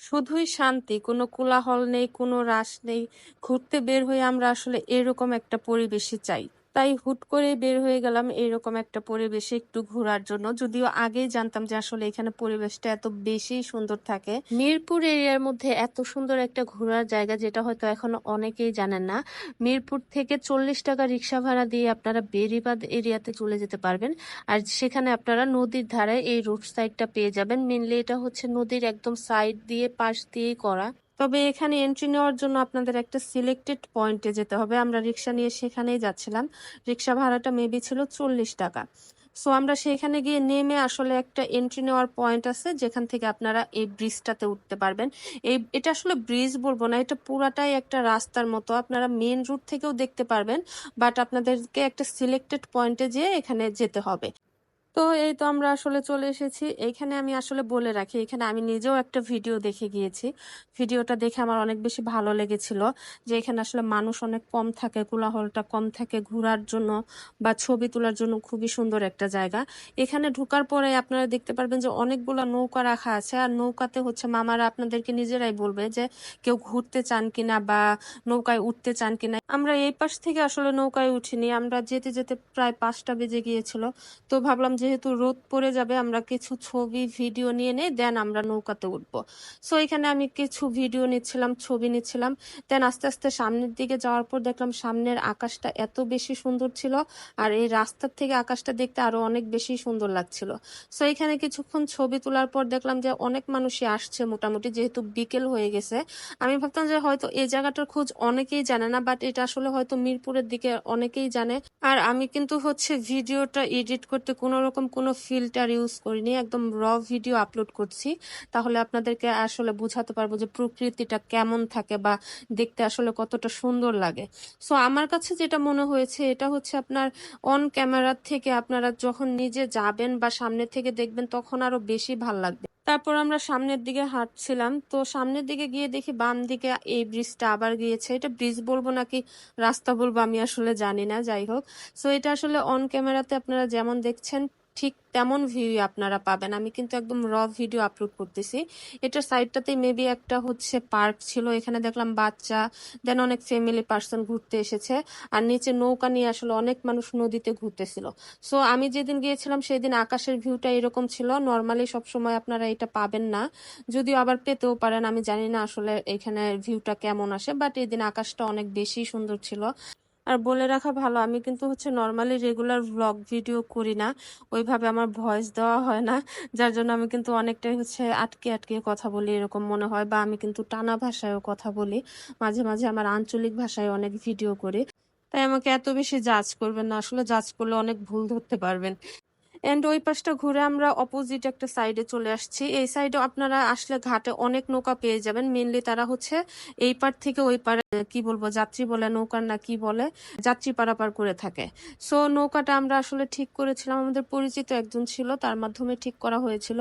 শুধুই শান্তি, কোনো কোলাহল নেই, কোনো রাশ নেই। ঘুরতে বের হয়ে আমরা আসলে এরকম একটা পরিবেশই চাই। তাই হুট করে বের হয়ে গেলাম এরকম একটা পরিবেশে একটু ঘোরার জন্য। যদিও আগেই জানতাম যে আসলে এখানে পরিবেশটা এত বেশি সুন্দর থাকে। মিরপুর এরিয়ার মধ্যে এত সুন্দর একটা ঘোরার জায়গা যেটা হয়তো এখনও অনেকেই জানেন না। মিরপুর থেকে চল্লিশ টাকা রিক্সা ভাড়া দিয়ে আপনারা বেরিবাদ এরিয়াতে চলে যেতে পারবেন। আর সেখানে আপনারা নদীর ধারে এই রোড সাইডটা পেয়ে যাবেন। মেনলি এটা হচ্ছে নদীর একদম সাইড দিয়ে, পাশ দিয়েই করা। তবে এখানে এন্ট্রি নেওয়ার জন্য আপনাদের একটা সিলেক্টেড পয়েন্টে যেতে হবে। আমরা রিক্সা নিয়ে সেখানেই যাচ্ছিলাম। রিক্সা ভাড়াটা মেবি ছিল চল্লিশ টাকা। সো আমরা সেখানে গিয়ে নেমে আসলে একটা এন্ট্রি নেওয়ার পয়েন্ট আছে, যেখান থেকে আপনারা এই ব্রিজটাতে উঠতে পারবেন। এই, এটা আসলে ব্রিজ বলব না, এটা পুরাটাই একটা রাস্তার মতো। আপনারা মেন রুট থেকেও দেখতে পারবেন বাট আপনাদেরকে একটা সিলেক্টেড পয়েন্টে যেয়ে এখানে যেতে হবে। তো এই তো আমরা আসলে চলে এসেছি। এইখানে আমি আসলে বলে রাখি, এখানে আমি নিজেও একটা ভিডিও দেখে গিয়েছি। ভিডিওটা দেখে আমার অনেক বেশি ভালো লেগেছিল যে এখানে আসলে মানুষ অনেক কম থাকে, কোলাহলটা কম থাকে, ঘোরার জন্য বা ছবি তোলার জন্য খুবই সুন্দর একটা জায়গা। এখানে ঢুকার পরে আপনারা দেখতে পারবেন যে অনেকগুলো নৌকা রাখা আছে, আর নৌকাতে হচ্ছে মামারা আপনাদেরকে নিজেরাই বলবে যে কেউ ঘুরতে চান কিনা বা নৌকায় উঠতে চান কিনা। আমরা এই পাশ থেকে আসলে নৌকায় উঠিনি, আমরা যেতে যেতে প্রায় পাঁচটা বেজে গিয়েছিল। তো ভাবলাম যেহেতু রোদ পড়ে যাবে, আমরা কিছু ছবি, ভিডিও নিয়ে নেই, দেন আমরা নৌকাতে উঠবো। সো এখানে আমি কিছু ভিডিও নিচ্ছিলাম, ছবি নিচ্ছিলাম, দেন আস্তে আস্তে সামনের দিকে যাওয়ার পর দেখলাম সামনের আকাশটা এত বেশি সুন্দর ছিল, আর এই রাস্তার থেকে আকাশটা দেখতে আরও অনেক বেশি সুন্দর লাগছিল। সো এখানে কিছুক্ষণ ছবি তোলার পর দেখলাম যে অনেক মানুষই আসছে মোটামুটি, যেহেতু বিকেল হয়ে গেছে। আমি ভাবতাম যে হয়তো এই জায়গাটার খোঁজ অনেকেই জানে না বাট এটা আসলে হয়তো মিরপুরের দিকে অনেকেই জানে। আর আমি কিন্তু হচ্ছে ভিডিওটা এডিট করতে কোনো রকম কোনো ফিল্টার ইউজ করিনি, একদম র ভিডিও আপলোড করছি। তাহলে আপনাদেরকে আসলে বোঝাতে পারব যে প্রকৃতিটা কেমন থাকে বা দেখতে আসলে কতটা সুন্দর লাগে। সো আমার কাছে যেটা মনে হয়েছে, এটা হচ্ছে আপনার অন ক্যামেরার থেকে আপনারা যখন নিজে যাবেন বা সামনে থেকে দেখবেন, তখন আরও বেশি ভালো লাগবে। তারপর আমরা সামনের দিকে হাঁটছিলাম, তো সামনের দিকে গিয়ে দেখি বাম দিকে এই ব্রিজটা আবার গিয়েছে। এটা ব্রিজ বলব নাকি রাস্তা বলব আমি আসলে জানি না, যাই হোক। সো এটা আসলে অন ক্যামেরাতে আপনারা যেমন দেখছেন ঠিক তেমন ভিউ আপনারা পাবেন। আমি কিন্তু একদম র ভিডিও আপলোড করতেছি। এটার সাইডটাতেই মেবি একটা হচ্ছে পার্ক ছিল। এখানে দেখলাম বাচ্চা দেন অনেক ফ্যামিলি পার্সন ঘুরতে এসেছে। আর নিচে নৌকা নিয়ে আসলে অনেক মানুষ নদীতে ঘুরতেছিল। সো আমি যেদিন গিয়েছিলাম সেদিন আকাশের ভিউটা এরকম ছিল। নর্মালি সবসময় আপনারা এটা পাবেন না। যদিও আবার পেতেও পারেন, আমি জানি না আসলে এখানে ভিউটা কেমন আসে বাট এদিন আকাশটা অনেক বেশি সুন্দর ছিল। আর বলে রাখা ভালো, আমি কিন্তু হচ্ছে নর্মালি রেগুলার ভ্লগ ভিডিও করি না। ওইভাবে আমার ভয়েস দেওয়া হয় না, যার জন্য আমি কিন্তু অনেকটাই হচ্ছে আটকে আটকে কথা বলি এরকম মনে হয়, বা আমি কিন্তু টানা ভাষায়ও কথা বলি। মাঝে মাঝে আমার আঞ্চলিক ভাষায় অনেক ভিডিও করি। তাই আমাকে এত বেশি জাজ করবেন না, আসলে জাজ করলে অনেক ভুল ধরতে পারবেন। এন্ড ওই পাশটা ঘুরে আমরা অপোজিট একটা সাইডে চলে আসছি। এই সাইডে আপনারা আসলে ঘাটে অনেক নৌকা পেয়ে যাবেন। মেনলি তারা হচ্ছে এই পার থেকে ওই পারে, কি বলব, যাত্রী বলে নৌকার না কি বলে, যাত্রী পারাপার করে থাকে। সো নৌকাটা আমরা আসলে ঠিক করেছিলাম। আমাদের পরিচিত একজন ছিল, তার মাধ্যমে ঠিক করা হয়েছিল।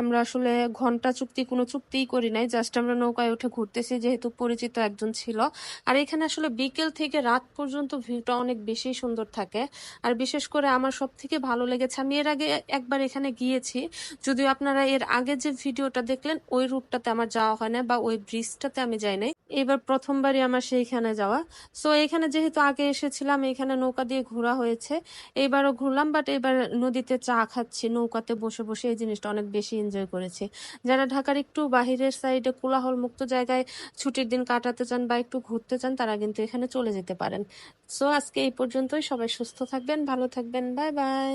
আমরা আসলে ঘণ্টা চুক্তি, কোনো চুক্তিই করি নাই। জাস্ট আমরা নৌকায় উঠে ঘুরতেছি, যেহেতু পরিচিত একজন ছিল। আর এখানে আসলে বিকেল থেকে রাত পর্যন্ত ভিউটা অনেক বেশি সুন্দর থাকে। আর বিশেষ করে আমার সব থেকে ভালো লেগেছে, আমি এর আগে একবার এখানে গিয়েছি। যদিও আপনারা এর আগে যে ভিডিওটা দেখলেন, ওই রুটটাতে আমার যাওয়া হয় না বা ওই ব্রিজটাতে আমি যাই নাই। এবার প্রথমবারই আমার সেইখানে যাওয়া। সো এখানে যেহেতু আগে এসেছিলাম, এখানে নৌকা দিয়ে ঘোরা হয়েছে। এইবারও ঘুরলাম বাট এবার নদীতে চা খাচ্ছি, নৌকাতে বসে বসে এই জিনিসটা অনেক বেশি এনজয় করেছি। যারা ঢাকার একটু বাহিরের সাইডে কোলাহল মুক্ত জায়গায় ছুটির দিন কাটাতে চান বা একটু ঘুরতে চান, তারা কিন্তু এখানে চলে যেতে পারেন। সো আজকে এই পর্যন্তই। সবাই সুস্থ থাকবেন, ভালো থাকবেন। Bye bye